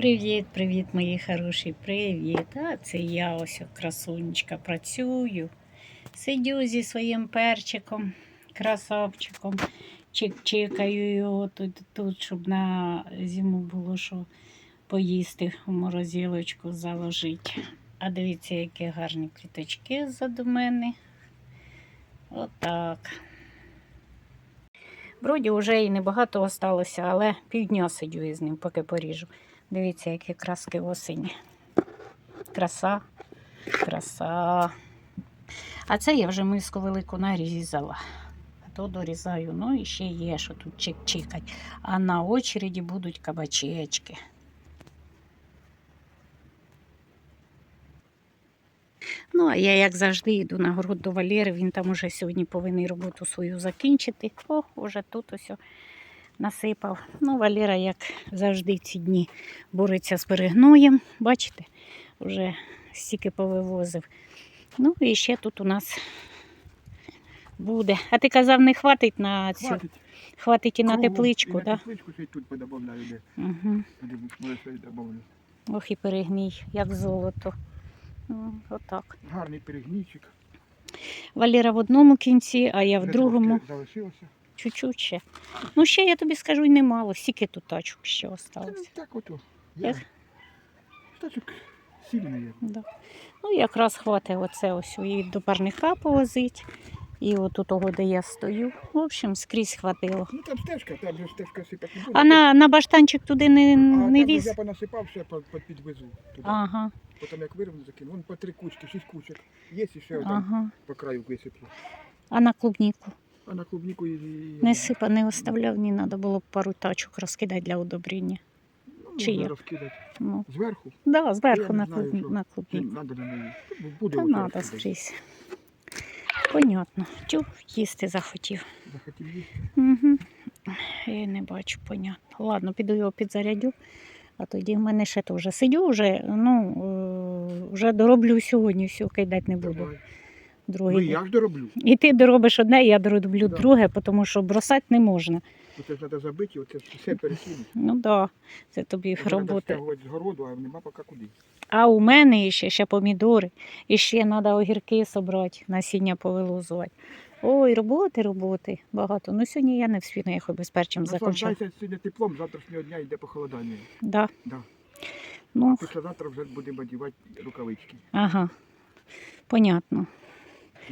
Привіт, привіт, мої хороші, привіт. А це я ось красунечка працюю. Сидю зі своїм перчиком, красавчиком. Чик-чикаю його тут, тут, щоб на зиму було що поїсти в морозилочку заложити. А дивіться, які гарні квіточки ззаду мене. Отак. Вроді вже і небагато осталося, але півдня сидю із ним, поки поріжу. Дивіться, які краски осені. Краса, краса. А це я вже миску велику нарізала. А то дорізаю. Ну і ще є, що тут чик-чикать. А на очереді будуть кабачечки. Ну, а я, як завжди, йду на город до Валєри. Він там уже сьогодні повинен роботу свою закінчити. О, уже тут ось насипав. Ну, Валера, як завжди, ці дні бореться з перегноєм. Бачите, вже стільки повивозив. Ну і ще тут у нас буде. А ти казав, не хватить на цю. Хватить. Хватить і на тепличку, І так? на тепличку ще тут подобавляю, де. Угу. Туди може добавлю. Ох і перегній, як золото. Ну, отак. Гарний перегнійчик. Валера в одному кінці, а я в Вже другому. трошки Залишилося. Чуть-чуть ще. Ну, ще я тобі скажу, й немало. Скільки тут тачок ще Та осталось. так ото. Я. Стачок сильний є. Да. Ну, якраз хватить оце ось і до парника повозить, і от у того, де я стою. В общем, скрізь хватило. Ну там стежка, там же стежка сипати не буде. А на, на баштанчик туди не, а не там віз? я понасипав, ще по- по- підвезу туди. Ага, Потім як вирву, закину. Вон по три кучки, шість кучок. Є і ще там ага. по краю висиплю. А на клубніку? А на клубніку і... і- Не сипа, не оставляв, не треба було пару тачок розкидати для удобрення. Ну, чи є? розкидати. Ну, Зверху. да, зверху не на, знаю, клуб... на Чи клубніку. Надо на неї. Ну, Буде Та треба скрізь. Понятно. Тю, їсти захотів. Захотів їсти. Угу. Я не бачу, понятно. Ладно, піду його підзарядю, а тоді в мене ще теж сидю вже, ну, е, вже дороблю сьогодні, все, кидати не буду. Давай. Другий Ну я ж дороблю. І ти доробиш одне, я дороблю Да. друге, тому що бросати не можна. Оце ж треба забити, оце все перекинути. Ну так, да, це тобі Треба робота. з городу, а нема поки куди. А у мене ще, ще помідори, і ще треба огірки собрати, насіння повилузувати. Ой, роботи, роботи багато. Ну сьогодні я не вспіну, я хоч би з перчим закончила. Наслаждайся сьогодні теплом, завтрашнього дня йде похолодання. Да. Да. Ну, Післязавтра вже будемо одягати рукавички. ага, понятно.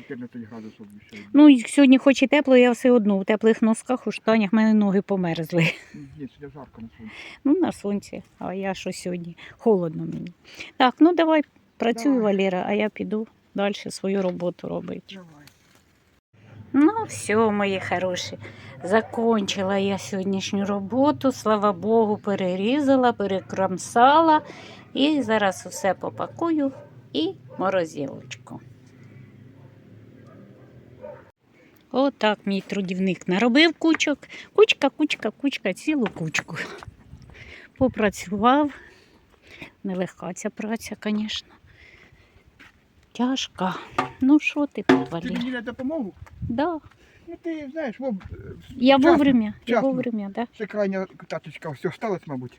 14 градусів. Ну, сьогодні хоч і тепло, я все одно в теплих носках, у штанях, в мене ноги померзли. Ні, сьогодні жарко на сонці. Ну, на сонці, а я що сьогодні? Холодно мені. Так, ну давай, працюй, Давай. Валера, а я піду далі свою роботу робити. Давай. Ну, все, мої хороші. Закончила я сьогоднішню роботу, слава Богу, перерізала, перекромсала. І зараз усе попакую і морозилочку. Отак мій трудівник наробив кучок. Кучка, кучка, кучка, цілу кучку. Попрацював. Нелегка ця праця, звісно. Тяжка. Ну, що ти тут, Ти мені на допомогу? Да. Ну ти знаєш, вов, Я вчасно. вовремя, я вчасно. вовремя, да? Ще крайня таточка все осталось, мабуть.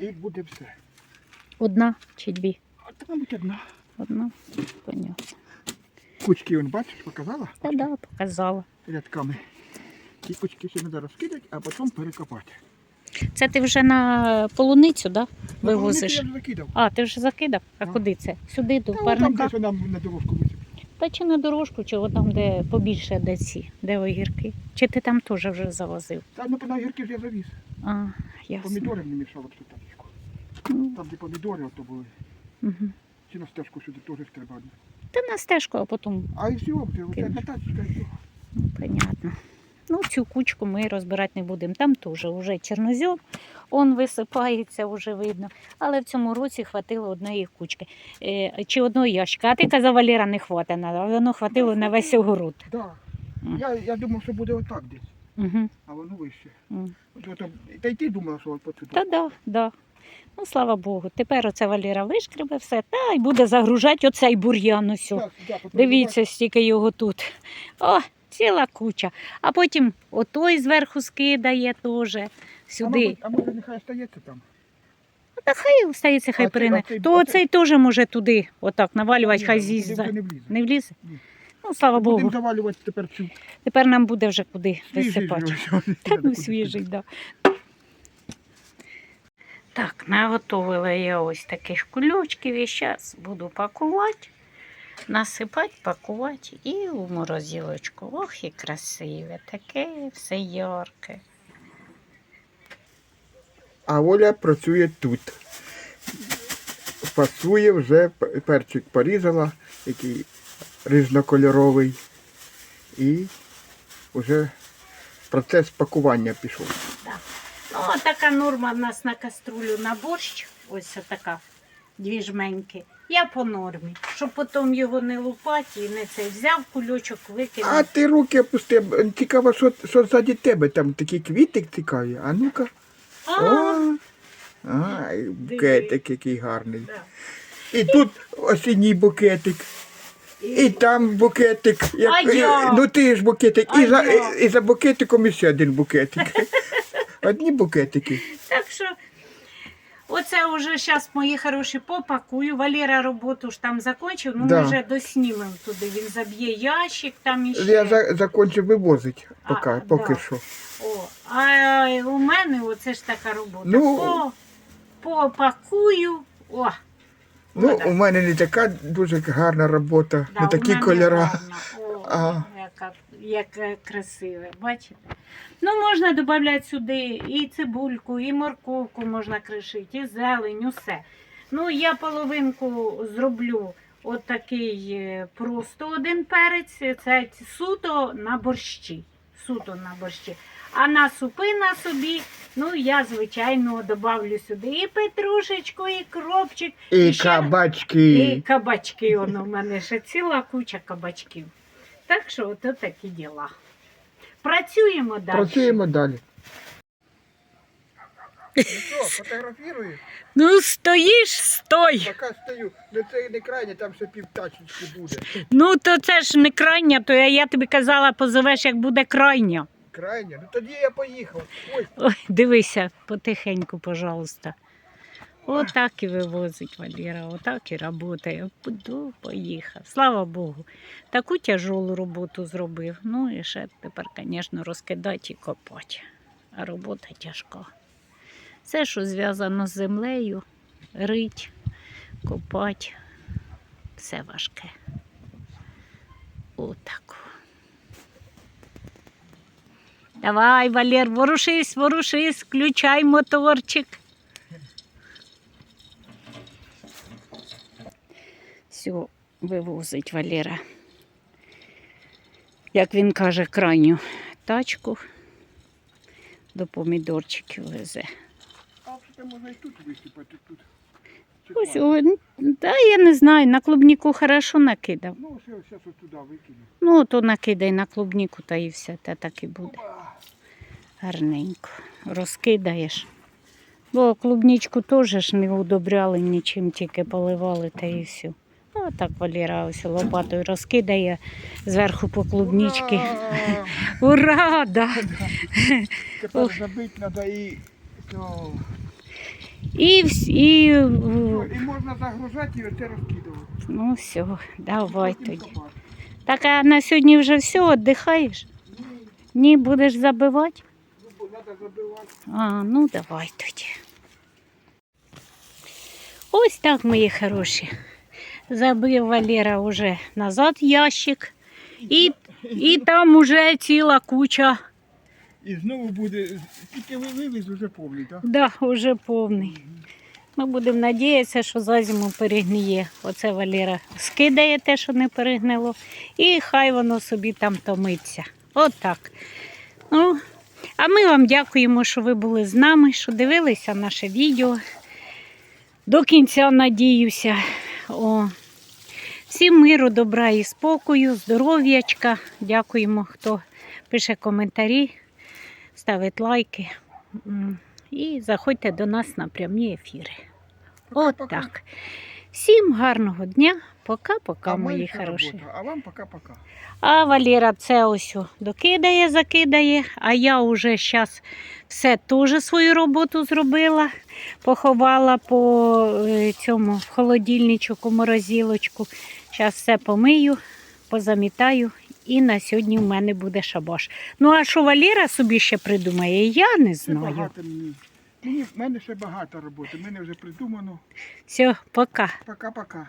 І буде все. Одна чи дві? А це, мабуть, одна. Одна. Понятно. Кучки, он, бачиш, показала? Та да, показала. Рядками. Ті кучки ще треба розкидати, а потім перекопати. Це ти вже на полуницю, да? На Вивозиш? полуницю Я вже закидав. А, ти вже закидав? А Так. куди це? Сюди до Та, вон там парника? десь вона на дорожку висипала. Та чи на дорожку, чи там, де побільше де ці, де огірки? Чи ти там теж вже завозив? Та ну на гірки ж я завіз. А, ясно. Помідори не мішало тут таточку. Ну, Там, де помідори ото були. угу. Чи на стежку сюди теж треба. Та на стежку, а потім, А і все, це тачка ну, понятно. Ну, цю кучку ми розбирати не будемо. Там теж вже чорнозьом, он висипається, вже видно. Але в цьому році хватило одної кучки. Е, чи одного ящика. А ти казав, Валера, не хватить, а воно хватило на весь огород. Да. Я, я думав, що буде отак десь, Угу. а воно вище. М. От, ото- та й ти думала, що от по Та да, да. Ну, слава Богу. Тепер оце Валера вишкребе все, та й буде загружати оцей бур'ян. Так, потім Дивіться, стільки його тут. О, ціла куча. А потім отой зверху скидає теж сюди. а може нехай стається там. Та хай остається, хай А цей- перене. а То а цей теж може туди, отак, навалювати, хай з'їсть. не влізе. Не влізе? Ні. Ну, слава Будемо Богу. завалювати тепер цю Тепер нам буде вже куди свіжий висипати. ж ось, ось, Та ну свіжий, да. Так, наготовила я ось таких кульочків і зараз буду пакувати, насипати, пакувати і у морозилочку. Ох, і красиве, таке все ярке. А Оля працює тут. Пасує вже, перчик порізала, який різнокольоровий. І вже процес пакування пішов. Ну, а така норма в нас на каструлю на борщ, ось така, дві жменьки. Я по нормі, щоб потім його не лупати і не цей взяв кульочок, викинув. А ти руки опусти. Цікаво, що, що ззаді тебе там такий квітик цікавий. А ну-ка. А, О, Ай, букетик який гарний. да. І тут осінній букетик. І там букетик. Як, А я? Ну ти ж букетик. А І за, я? і за букетиком іще один букетик. Одні букетики. Так що оце вже зараз мої хороші попакую. Валера роботу ж там закінчив, ну Да. ми вже доснімемо туди. Він заб'є ящик там іще. Я за, закончив вивозити поки, А, поки да. що. О, а у мене оце ж така робота. Ну. По, попакую. О, Ну, вода. у мене не така дуже гарна робота, Да, не у такі мене кольори. гарно. О, Ага. яка, яке красиве, бачите? Ну, можна додати сюди і цибульку, і морковку можна кришити, і зелень, усе. Ну, я половинку зроблю от такий е, просто один перець, це суто на борщі. Суто на борщі. А на супи на собі, ну я, звичайно, додавлю сюди і петрушечку, і кропчик, І ще- кабачки. і кабачки, воно в мене ще ціла куча кабачків. Так що ото такі діла. Працюємо далі. Працюємо далі. Ну що, фотографірую? Ну, стоїш, стой. Поки стою. Ну це не крайне, там ще півтачечки буде. Ну, то це ж не крайня, то я, я тобі казала, позовеш, як буде крайня. Крайня. Ну тоді я поїхав. Ой, Ой, дивися, потихеньку, пожалуйста. Отак і вивозить Валера, отак і працює. Поїхав. Слава Богу. Таку тяжолу роботу зробив. Ну і ще тепер, звісно, розкидати і копати. А робота тяжка. Все, що зв'язано з землею, рить, копати, все важке. Отак. Давай, Валер, ворушись, ворушись, включай моторчик. Все, вивозить Валера. Як він каже, крайню тачку до помідорчиків везе. а все можна і тут висипати. Тут. Ось, о, та я не знаю, на клубніку хорошо накидав. Ну, все, зараз от туди викину. Ну, то накидай на клубніку та і все, та так і буде. Гарненько. Розкидаєш. Бо клубничку теж ж не удобряли нічим, тільки поливали та і все. Так Валера ось лопатою розкидає зверху по клубнички. Ура! Ура! Да. Тепер забити треба і. То... І, вс- і, І можна загружати і оце розкидувати. ну все, давай Потім тоді. копати. Так, а на сьогодні вже все, віддихаєш? Ні, Ні, будеш забивати? ну, бо треба забивати. А, ну давай тоді. Ось так, мої хороші. Забив Валера уже назад ящик. І, і там уже ціла куча. І знову буде, тільки ви вивіз вже повний, так? Да, уже повний. Ми будемо надіятися, що за зиму перегніє. Оце Валера скидає те, що не перегнило, і хай воно собі там томиться. От так. Ну, а ми вам дякуємо, що ви були з нами, що дивилися наше відео. До кінця надіюся. О. Всім миру, добра і спокою, здоров'ячка. Дякуємо, хто пише коментарі, ставить лайки. І заходьте до нас на прямі ефіри. От так. Всім гарного дня, пока-пока, А мої хороші. робота. А вам пока-пока. А Валера це ось докидає, закидає, а я вже зараз все теж свою роботу зробила, поховала по е, цьому холодильничку, морозилочку. Зараз все помию, позамітаю. І на сьогодні в мене буде шабаш. Ну, а що Валера собі ще придумає, я не знаю. багато мені. Мені в мене ще багато роботи. В мене вже придумано. Все, пока. Пока-пока.